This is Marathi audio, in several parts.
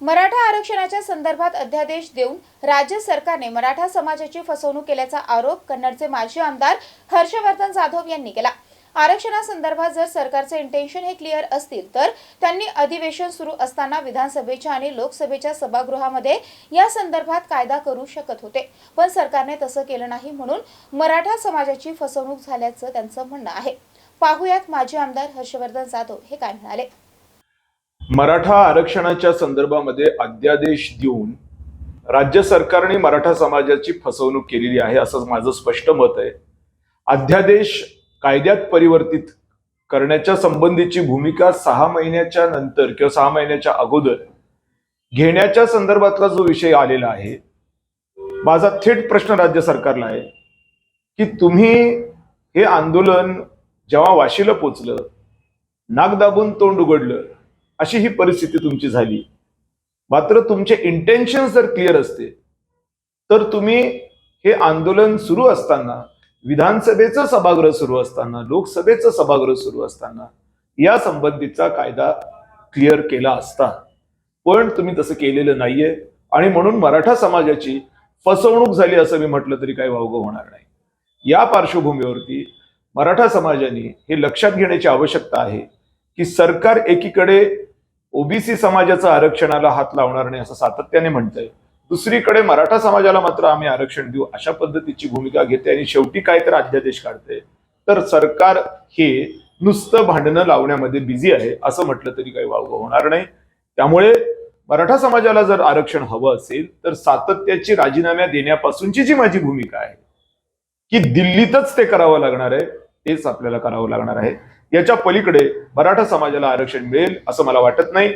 मराठा आरक्षणाच्या संदर्भात अध्यादेश देऊन राज्य सरकारने मराठा समाजाची फसवणूक केल्याचा आरोप कन्नडचे माजी आमदार हर्षवर्धन जाधव यांनी केला. आरक्षणासंदर्भात जर सरकारचे इंटेन्शन हे क्लिअर असतील तर त्यांनी अधिवेशन सुरू असताना विधानसभेच्या आणि लोकसभेच्या सभागृहामध्ये या संदर्भात कायदा करू शकत होते. पण सरकारने तसं केलं नाही म्हणून मराठा समाजाची फसवणूक झाल्याचं त्यांचं म्हणणं आहे. पाहुयात माजी आमदार हर्षवर्धन जाधव हे काय म्हणाले? मराठा आरक्षणाच्या संदर्भामध्ये अध्यादेश देऊन राज्य सरकारने मराठा समाजाची फसवणूक केलेली आहे असं माझं स्पष्ट मत आहे. अध्यादेश कायद्यात परिवर्तित करण्याच्या संबंधीची भूमिका सहा महिन्याच्या नंतर किंवा सहा महिन्याच्या अगोदर घेण्याच्या संदर्भातला जो विषय आलेला आहे माझा थेट प्रश्न राज्य सरकारला आहे की तुम्ही हे आंदोलन जेव्हा वाशीला पोचलं नाक दाबून तोंड उघडलं अशी ही परिस्थिती तुमची झाली. मात्र तुमचे इंटेन्शन जर क्लिअर असते तर तुम्ही हे आंदोलन सुरू असताना विधानसभेचं सभागृह सुरू असताना लोकसभेचं सभागृह सुरू असताना या संबंधीचा कायदा क्लिअर केला असता. पण तुम्ही तसं केलेलं नाहीये आणि म्हणून मराठा समाजाची फसवणूक झाली असं मी म्हटलं तरी काही वावगं होणार नाही. या पार्श्वभूमीवरती मराठा समाजाने हे लक्षात घेण्याची आवश्यकता आहे. की सरकार एकीकडे ओबीसी समाजाचं आरक्षणाला हात लावणार नाही असं सातत्याने म्हणतंय. दुसरीकडे मराठा समाजाला मात्र आम्ही आरक्षण देऊ अशा पद्धतीची भूमिका घेते आणि शेवटी काय तर अध्यादेश काढते. तर सरकार हे नुसतं भांडणं लावण्यामध्ये बिझी आहे असं म्हटलं तरी काही वावग होणार नाही. त्यामुळे मराठा समाजाला जर आरक्षण हवं असेल तर सातत्याची राजीनाम्या देण्यापासूनची जी माझी भूमिका आहे की दिल्लीतच ते करावं लागणार आहे. तेच आपल्याला करावं लागणार आहे. याच्या पलीकडे मराठा समाजाला आरक्षण मिळेल असं मला वाटत नाही.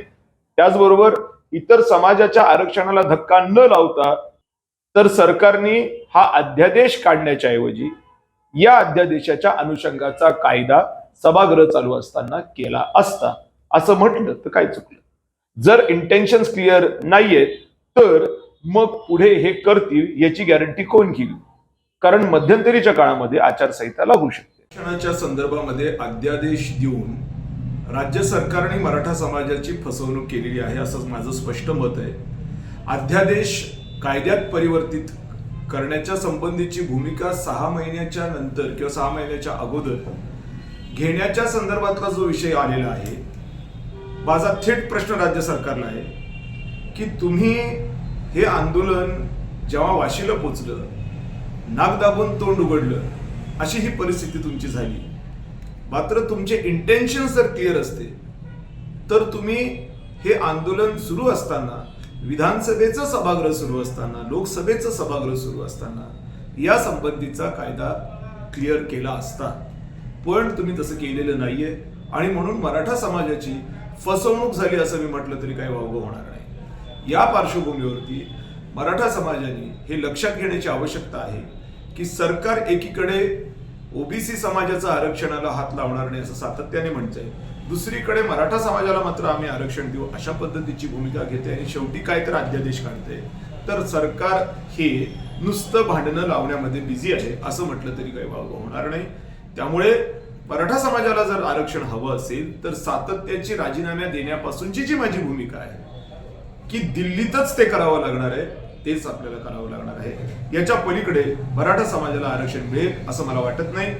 त्याचबरोबर इतर समाजाच्या आरक्षणाला धक्का न लावता तर सरकारने हा अध्यादेश काढण्याच्या ऐवजी या अध्यादेशाच्या अनुषंगाचा कायदा सभागृह चालू असताना केला असता. असं म्हटलं तर काय चुकलं? जर इंटेन्शन क्लिअर नाहीये तर मग पुढे हे करतील याची गॅरंटी कोण घेईल? कारण मध्यंतरीच्या काळामध्ये आचारसंहिता लागू शकते. आरक्षणाच्या संदर्भामध्ये अध्यादेश देऊन राज्य सरकारने मराठा समाजाची फसवणूक केलेली आहे असं माझं स्पष्ट मत आहे. अध्यादेश कायद्यात परिवर्तित करण्याच्या संबंधीची भूमिका सहा महिन्याच्या नंतर किंवा सहा महिन्याच्या अगोदर घेण्याच्या संदर्भातला जो विषय आलेला आहे माझा थेट प्रश्न राज्य सरकारला आहे की तुम्ही हे आंदोलन जेव्हा वाशीला पोचलं नाक दाबून तोंड उघडलं अशी ही परिस्थिती तुमची झाली. मात्र तुमचे इंटेन्शन जर क्लिअर असते तर तुम्ही हे आंदोलन सुरू असताना विधानसभेचं सभागृह सुरू असताना लोकसभेचं सभागृह सुरू असताना या संबंधीचा कायदा क्लिअर केला असता. पण तुम्ही तसं केलेलं नाहीये आणि म्हणून मराठा समाजाची फसवणूक झाली असं मी म्हटलं तरी काही वावगं होणार नाही. या पार्श्वभूमीवरती मराठा समाजाने हे लक्षात घेण्याची आवश्यकता आहे की सरकार एकीकडे ओबीसी समाजाचं आरक्षणाला हात लावणार नाही असं सातत्याने म्हणतंय. दुसरीकडे मराठा समाजाला मात्र आम्ही आरक्षण देऊ अशा पद्धतीची भूमिका घेते आणि शेवटी काय तर अध्यादेश काढते. तर सरकार हे नुसतं भांडणं लावण्यामध्ये बिझी आहे असं म्हटलं तरी काही वावगं होणार नाही. त्यामुळे मराठा समाजाला जर आरक्षण हवं असेल तर सातत्याची राजीनाम्या देण्यापासूनची जी माझी भूमिका आहे की दिल्लीतच ते करावं लागणार आहे. तेच आपल्याला करावं लागणार आहे. याच्या पलीकडे मराठा समाजाला आरक्षण मिळेल असं मला वाटत नाही.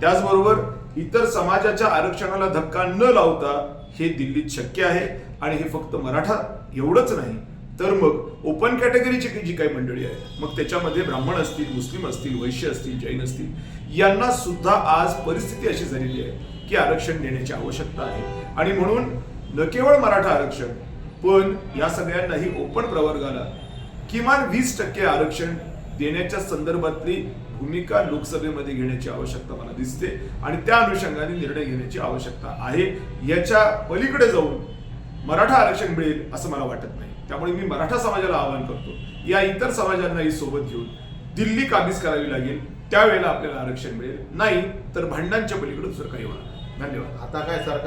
त्याचबरोबर इतर समाजाच्या आरक्षणाला धक्का न लावता हे दिल्लीत शक्य आहे आणि हे फक्त मराठा एवढंच नाही तर मग ओपन कॅटेगरीची जी काही मंडळी आहे मग त्याच्यामध्ये ब्राह्मण असतील मुस्लिम असतील वैश्य असतील जैन असतील यांना सुद्धा आज परिस्थिती अशी झालेली आहे की आरक्षण देण्याची आवश्यकता आहे. आणि म्हणून न केवळ मराठा आरक्षण पण या सगळ्यांनाही ओपन प्रवर्गाला किमान वीस टक्के आरक्षण देण्याच्या संदर्भातली भूमिका लोकसभेमध्ये घेण्याची आवश्यकता मला दिसते आणि त्या अनुषंगाने निर्णय घेण्याची आवश्यकता आहे. याच्या पलीकडे जाऊन मराठा आरक्षण मिळेल असं मला वाटत नाही. त्यामुळे मी मराठा समाजाला आवाहन करतो. या इतर समाजांनाही सोबत घेऊन दिल्ली काबीज करावी लागेल. त्यावेळेला आपल्याला आरक्षण मिळेल. नाही तर भांडणांच्या पलीकडे दुसरं काही होणार धन्यवाद. आता काय सरकार